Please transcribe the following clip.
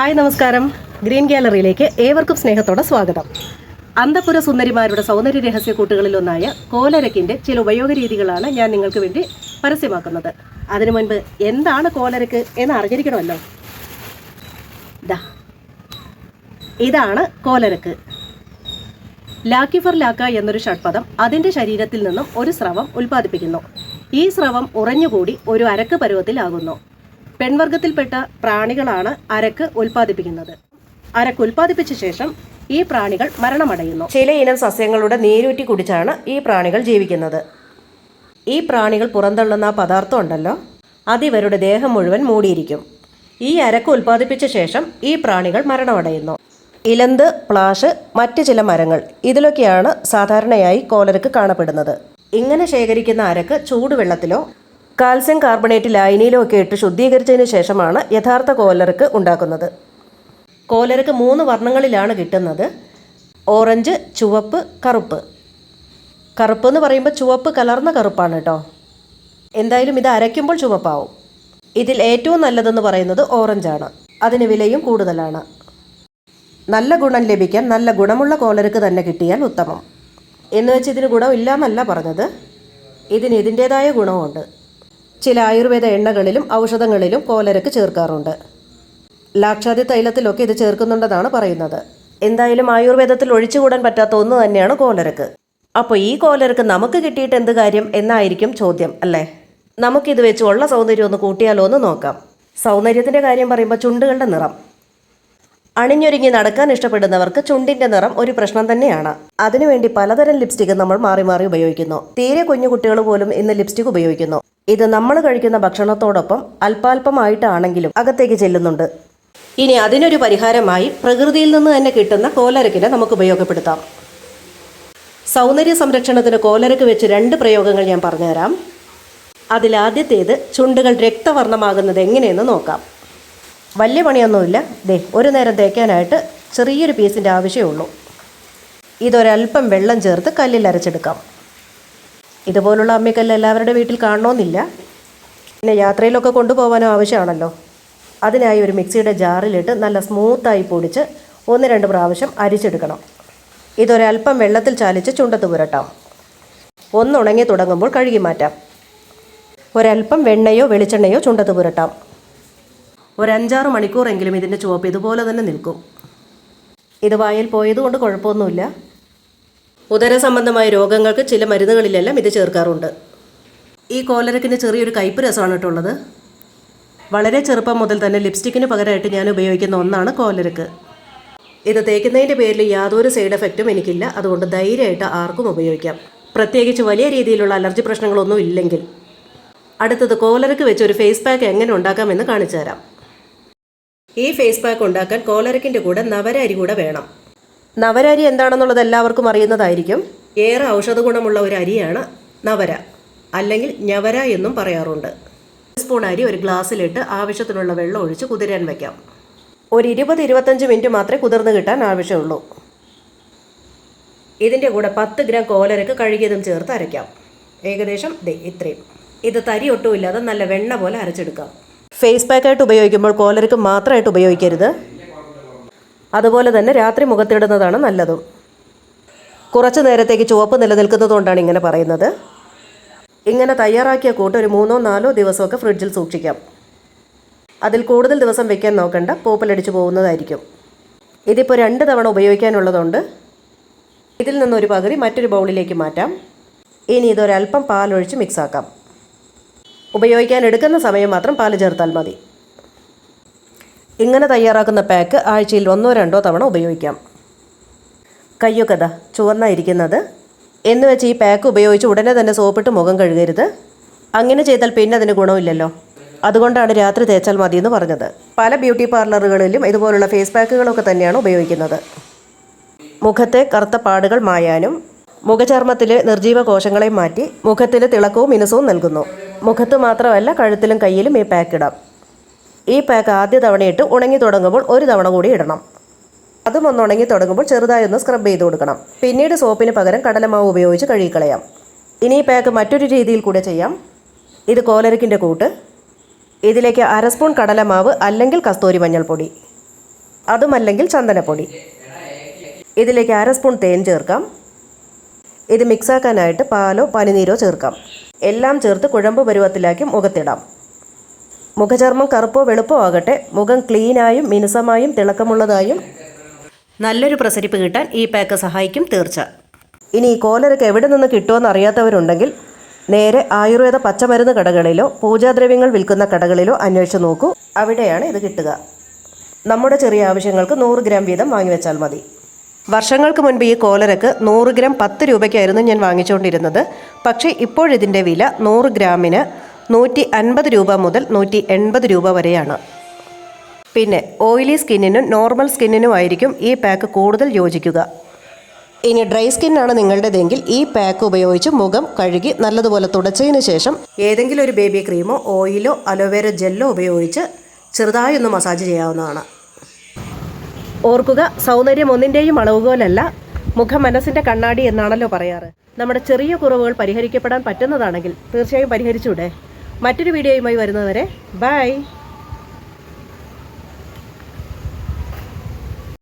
Hi നമസ്കാരം. Green ഗാലറിയിലേക്ക് ഏവർക്കും സ്നേഹത്തോടെ സ്വാഗതം. അന്തപുര സുന്ദരിമാരുടെ സൗന്ദര്യ രഹസ്യ കൂട്ടുകളിലൊന്നായ കോലരക്കിന്റെ ചില ഉപയോഗ രീതികളാണ് ഞാൻ നിങ്ങൾക്ക് വേണ്ടി പരസ്യമാക്കുന്നത്. അതിനു മുൻപ് എന്താണ് കോലരക്ക് എന്ന് അറിഞ്ഞിരിക്കണമല്ലോ. ഇതാണ് കോലരക്ക്. ലാക്കിഫർ ലാക്ക എന്നൊരു ഷഡ്പദം അതിന്റെ ശരീരത്തിൽ നിന്നും ഒരു സ്രവം ഉൽപ്പാദിപ്പിക്കുന്നു. ഈ സ്രവം ഉറഞ്ഞുകൂടി ഒരു അരക്ക് പരുവത്തിലാകുന്നു. പെൺവർഗത്തിൽപ്പെട്ട പ്രാണികളാണ് അരക്ക് ഉൽപ്പാദിപ്പിക്കുന്നത്. അരക്ക് ഉൽപ്പാദിപ്പിച്ച ശേഷം ഈ പ്രാണികൾ മരണമടയുന്നു. ചില ഇനം സസ്യങ്ങളുടെ നീരൂറ്റി കുടിച്ചാണ് ഈ പ്രാണികൾ ജീവിക്കുന്നത്. ഈ പ്രാണികൾ പുറന്തള്ളുന്ന ആ പദാർത്ഥം ഉണ്ടല്ലോ അത് ഇവരുടെ ദേഹം മുഴുവൻ മൂടിയിരിക്കും. ഈ അരക്ക് ഉൽപ്പാദിപ്പിച്ച ശേഷം ഈ പ്രാണികൾ മരണമടയുന്നു. ഇലന്ത് പ്ലാഷ് മറ്റ് ചില മരങ്ങൾ ഇതിലൊക്കെയാണ് സാധാരണയായി കോലരക്ക് കാണപ്പെടുന്നത്. ഇങ്ങനെ ശേഖരിക്കുന്ന അരക്ക് ചൂടുവെള്ളത്തിലോ കാൽസ്യം കാർബണേറ്റ് ലായനിയിലോ ഒക്കെ ഇട്ട് ശുദ്ധീകരിച്ചതിന് ശേഷമാണ് യഥാർത്ഥ കോലർക്ക് ഉണ്ടാക്കുന്നത്. കോലർക്ക് മൂന്ന് വർണങ്ങളിലാണ് കിട്ടുന്നത്. ഓറഞ്ച് ചുവപ്പ് കറുപ്പ്. കറുപ്പ് എന്ന് പറയുമ്പോൾ ചുവപ്പ് കലർന്ന കറുപ്പാണ് കേട്ടോ. എന്തായാലും ഇത് അരയ്ക്കുമ്പോൾ ചുവപ്പാവും. ഇതിൽ ഏറ്റവും നല്ലതെന്ന് പറയുന്നത് ഓറഞ്ചാണ്. അതിന് വിലയും കൂടുതലാണ്. നല്ല ഗുണം ലഭിക്കാൻ നല്ല ഗുണമുള്ള കോലർക്ക് തന്നെ കിട്ടിയാൽ ഉത്തമം. എന്ന് വെച്ച് ഇതിന് ഗുണമില്ല എന്നല്ല പറഞ്ഞത്. ഇതിന് ഇതിന്റേതായ ഗുണമുണ്ട്. ചില ആയുർവേദ എണ്ണകളിലും ഔഷധങ്ങളിലും കോലരക്ക് ചേർക്കാറുണ്ട്. ലാക്ഷാതി തൈലത്തിലൊക്കെ ഇത് ചേർക്കുന്നുണ്ടെന്നാണ് പറയുന്നത്. എന്തായാലും ആയുർവേദത്തിൽ ഒഴിച്ചുകൂടാൻ പറ്റാത്ത ഒന്ന് തന്നെയാണ് കോലരക്ക്. അപ്പോൾ ഈ കോലരക്ക് നമുക്ക് കിട്ടിയിട്ട് എന്ത് കാര്യം എന്നായിരിക്കും ചോദ്യം അല്ലേ? നമുക്കിത് വെച്ച് ഉള്ള സൗന്ദര്യം ഒന്ന് കൂട്ടിയാലോ എന്ന് നോക്കാം. സൗന്ദര്യത്തിന്റെ കാര്യം പറയുമ്പോൾ ചുണ്ടുകളുടെ നിറം. അണിഞ്ഞൊരുങ്ങി നടക്കാൻ ഇഷ്ടപ്പെടുന്നവർക്ക് ചുണ്ടിന്റെ നിറം ഒരു പ്രശ്നം തന്നെയാണ്. അതിനുവേണ്ടി പലതരം ലിപ്സ്റ്റിക് നമ്മൾ മാറി മാറി ഉപയോഗിക്കുന്നു. തീരെ കുഞ്ഞു കുട്ടികൾ പോലും ഇന്ന് ലിപ്സ്റ്റിക് ഉപയോഗിക്കുന്നു. ഇത് നമ്മൾ കഴിക്കുന്ന ഭക്ഷണത്തോടൊപ്പം അല്പാൽപമായിട്ടാണെങ്കിലും അകത്തേക്ക് ചെല്ലുന്നുണ്ട്. ഇനി അതിനൊരു പരിഹാരമായി പ്രകൃതിയിൽ നിന്ന് തന്നെ കിട്ടുന്ന കോലരക്കിനെ നമുക്ക് ഉപയോഗപ്പെടുത്താം. സൗന്ദര്യ സംരക്ഷണത്തിന് കോലരക്ക് വെച്ച് രണ്ട് പ്രയോഗങ്ങൾ ഞാൻ പറഞ്ഞുതരാം. അതിലാദ്യത്തേത് ചുണ്ടുകൾ രക്തവർണമാകുന്നത് എങ്ങനെയെന്ന് നോക്കാം. വലിയ പണിയൊന്നുമില്ല. ദേ ഒരു നേരം തേക്കാനായിട്ട് ചെറിയൊരു പീസിന്റെ ആവശ്യമേ ഇതൊരൽപ്പം വെള്ളം ചേർത്ത് കല്ലിൽ അരച്ചെടുക്കാം. ഇതുപോലുള്ള അമ്മിക്കല്ല് എല്ലാവരുടെ വീട്ടിൽ കാണണമെന്നില്ല പിന്നെ യാത്രയിലൊക്കെ കൊണ്ടുപോകാനോ ആവശ്യമാണല്ലോ. അതിനായി ഒരു മിക്സിയുടെ ജാറിലിട്ട് നല്ല സ്മൂത്തായി പൊടിച്ച് ഒന്ന് രണ്ട് പ്രാവശ്യം അരിച്ചെടുക്കണം. ഇതൊരൽപ്പം വെള്ളത്തിൽ ചാലിച്ച് ചുണ്ടത്ത് പുരട്ടാം. ഒന്നുണങ്ങി തുടങ്ങുമ്പോൾ കഴുകി മാറ്റാം. ഒരൽപ്പം വെണ്ണയോ വെളിച്ചെണ്ണയോ ചുണ്ടത്ത് പുരട്ടാം. ഒരഞ്ചാറ് മണിക്കൂറെങ്കിലും ഇതിന്റെ ചുവപ്പ് ഇതുപോലെ തന്നെ നിൽക്കും. ഇത് വായിൽ പോയതുകൊണ്ട് കുഴപ്പമൊന്നുമില്ല. ഉദര സംബന്ധമായ രോഗങ്ങൾക്ക് ചില മരുന്നുകളിലെല്ലാം ഇത് ചേർക്കാറുണ്ട്. ഈ കോലരക്കിന് ചെറിയൊരു കയ്പ് രസമാണ് കേട്ടുള്ളത് വളരെ ചെറുപ്പം മുതൽ തന്നെ ലിപ്സ്റ്റിക്കിന് പകരമായിട്ട് ഞാൻ ഉപയോഗിക്കുന്ന ഒന്നാണ് കോലരക്ക്. ഇത് തേക്കുന്നതിന്റെ പേരിൽ യാതൊരു സൈഡ് എഫക്റ്റും എനിക്കില്ല. അതുകൊണ്ട് ധൈര്യമായിട്ട് ആർക്കും ഉപയോഗിക്കാം. പ്രത്യേകിച്ച് വലിയ രീതിയിലുള്ള അലർജി പ്രശ്നങ്ങളൊന്നും ഇല്ലെങ്കിൽ. അടുത്തത് കോലരക്ക് വെച്ച് ഒരു ഫേസ് പാക്ക് എങ്ങനെ ഉണ്ടാക്കാമെന്ന് കാണിച്ചു തരാം ഈ ഫേസ് പാക്ക് ഉണ്ടാക്കാൻ കോലരക്കിന്റെ കൂടെ നവര അരി കൂടെ വേണം. നവര അരി എന്താണെന്നുള്ളത് എല്ലാവർക്കും അറിയുന്നതായിരിക്കും. ഏറെ ഔഷധ ഗുണമുള്ള ഒരു അരിയാണ് നവര അല്ലെങ്കിൽ ഞവര എന്നും പറയാറുണ്ട്. സ്പൂൺ അരി ഒരു ഗ്ലാസ്സിലിട്ട് ആവശ്യത്തിനുള്ള വെള്ളം ഒഴിച്ച് കുതിരാൻ വയ്ക്കാം. ഒരു ഇരുപത് ഇരുപത്തഞ്ച് മിനിറ്റ് മാത്രമേ കുതിർന്ന് കിട്ടാൻ ആവശ്യമുള്ളൂ. ഇതിന്റെ കൂടെ പത്ത് ഗ്രാം കോലരക്ക് കഴുകിയതും ചേർത്ത് അരയ്ക്കാം. ഏകദേശം ദേ ഇത്രയും. ഇത് തരി ഒട്ടുമില്ലാതെ നല്ല വെണ്ണ പോലെ അരച്ചെടുക്കാം. ഫേസ് പാക്കായിട്ട് ഉപയോഗിക്കുമ്പോൾ കോലരക്ക് മാത്രമായിട്ട് ഉപയോഗിക്കരുത്. അതുപോലെ തന്നെ രാത്രി മുഖത്തിടുന്നതാണ് നല്ലതും. കുറച്ച് നേരത്തേക്ക് ചുവപ്പ് നിലനിൽക്കുന്നതുകൊണ്ടാണ് ഇങ്ങനെ പറയുന്നത്. ഇങ്ങനെ തയ്യാറാക്കിയ കൂട്ട് ഒരു മൂന്നോ നാലോ ദിവസമൊക്കെ ഫ്രിഡ്ജിൽ സൂക്ഷിക്കാം. അതിൽ കൂടുതൽ ദിവസം വെക്കാൻ നോക്കണ്ട പൂപ്പലടിച്ചു പോകുന്നതായിരിക്കും. ഇതിപ്പോൾ രണ്ട് തവണ ഉപയോഗിക്കാനുള്ളതുകൊണ്ട് ഇതിൽ നിന്നൊരു പകുതി മറ്റൊരു ബൗളിലേക്ക് മാറ്റാം. ഇനി ഇതൊരൽപ്പം പാലൊഴിച്ച് മിക്സാക്കാം ഉപയോഗിക്കാൻ എടുക്കുന്ന സമയം മാത്രം പാൽ ചേർത്താൽ മതി. ഇങ്ങനെ തയ്യാറാക്കുന്ന പാക്ക് ആഴ്ചയിൽ ഒന്നോ രണ്ടോ തവണ ഉപയോഗിക്കാം. കയ്യൊക്കെ ദാ ചുവന്ന ഇരിക്കുന്നത് എന്ന് വെച്ച് ഈ പാക്ക് ഉപയോഗിച്ച് ഉടനെ തന്നെ സോപ്പിട്ട് മുഖം കഴുകരുത്. അങ്ങനെ ചെയ്താൽ പിന്നെ അതിന് ഗുണമില്ലല്ലോ. അതുകൊണ്ടാണ് രാത്രി തേച്ചാൽ മതി എന്ന് പറഞ്ഞത്. പല ബ്യൂട്ടി പാർലറുകളിലും ഇതുപോലുള്ള ഫേസ് പാക്കുകളൊക്കെ തന്നെയാണ് ഉപയോഗിക്കുന്നത്. മുഖത്തെ കറുത്ത പാടുകൾ മായാനും മുഖചർമ്മത്തിലെ നിർജീവ കോശങ്ങളെ മാറ്റി മുഖത്തിന് തിളക്കവും മിനുസവും നൽകുന്നു. മുഖത്ത് മാത്രമല്ല കഴുത്തിലും കയ്യിലും ഈ പാക്ക് ഇടാം. ഈ പാക്ക് ആദ്യ തവണയിട്ട് ഉണങ്ങി തുടങ്ങുമ്പോൾ ഒരു തവണ കൂടി ഇടണം. അതും ഒന്ന് ഉണങ്ങി തുടങ്ങുമ്പോൾ ചെറുതായി ഒന്ന് സ്ക്രബ് ചെയ്ത് കൊടുക്കണം. പിന്നീട് സോപ്പിന് പകരം കടലമാവ് ഉപയോഗിച്ച് കഴുകിക്കളയാം. ഇനി ഈ പാക്ക് മറ്റൊരു രീതിയിൽ കൂടെ ചെയ്യാം. ഇത് കോലരക്കിന്റെ കൂട്ട്. ഇതിലേക്ക് അര സ്പൂൺ കടലമാവ് അല്ലെങ്കിൽ കസ്തൂരി മഞ്ഞൾപ്പൊടി. അതുമല്ലെങ്കിൽ ചന്ദനപ്പൊടി. ഇതിലേക്ക് അര സ്പൂൺ തേൻ ചേർക്കാം. ഇത് മിക്സാക്കാനായിട്ട് പാലോ പനിനീരോ ചേർക്കാം. എല്ലാം ചേർത്ത് കുഴമ്പ് പരുവത്തിലാക്കി മുഖത്തിടാം. മുഖചർമ്മം കറുപ്പോ വെളുപ്പോ ആകട്ടെ. മുഖം ക്ലീനായും മിനുസമായും തിളക്കമുള്ളതായും നല്ലൊരു പ്രസരിപ്പ് കിട്ടാൻ ഈ പാക്ക് സഹായിക്കും തീർച്ച. ഇനി ഈ കോലരക്ക് എവിടെ നിന്ന് കിട്ടുമെന്ന് അറിയാത്തവരുണ്ടെങ്കിൽ നേരെ ആയുർവേദ പച്ചമരുന്ന് കടകളിലോ പൂജാദ്രവ്യങ്ങൾ വിൽക്കുന്ന കടകളിലോ അന്വേഷിച്ച് നോക്കൂ. അവിടെയാണ് ഇത് കിട്ടുക. നമ്മുടെ ചെറിയ ആവശ്യങ്ങൾക്ക് നൂറ് ഗ്രാം വീതം വാങ്ങിവെച്ചാൽ മതി. വർഷങ്ങൾക്ക് മുൻപ് ഈ കോലരക്ക് നൂറ് ഗ്രാം പത്ത് രൂപയ്ക്കായിരുന്നു ഞാൻ വാങ്ങിച്ചുകൊണ്ടിരുന്നത്. പക്ഷേ ഇപ്പോഴിതിന്റെ വില നൂറ് ഗ്രാമിന് നൂറ്റി അൻപത് രൂപ മുതൽ നൂറ്റി എൺപത് രൂപ വരെയാണ്. പിന്നെ ഓയിലി സ്കിന്നിനും നോർമൽ സ്കിന്നിനും ആയിരിക്കും ഈ പാക്ക് കൂടുതൽ യോജിക്കുക. ഇനി ഡ്രൈ സ്കിന്നാണ് നിങ്ങളുടേതെങ്കിൽ ഈ പാക്ക് ഉപയോഗിച്ച് മുഖം കഴുകി നല്ലതുപോലെ തുടച്ചതിന് ശേഷം ഏതെങ്കിലും ഒരു ബേബി ക്രീമോ ഓയിലോ അലോവേര ജെല്ലോ ഉപയോഗിച്ച് ചെറുതായി ഒന്ന് മസാജ് ചെയ്യാവുന്നതാണ്. ഓർക്കുക സൗന്ദര്യം ഒന്നിന്റെയും അളവുകോലല്ല മുഖം മനസ്സിന്റെ കണ്ണാടി എന്നാണല്ലോ പറയാറ്. നമ്മുടെ ചെറിയ കുറവുകൾ പരിഹരിക്കപ്പെടാൻ പറ്റുന്നതാണെങ്കിൽ തീർച്ചയായും പരിഹരിച്ചൂടെ? മറ്റൊരു വീഡിയോയുമായി വരുന്നവരെ ബൈ.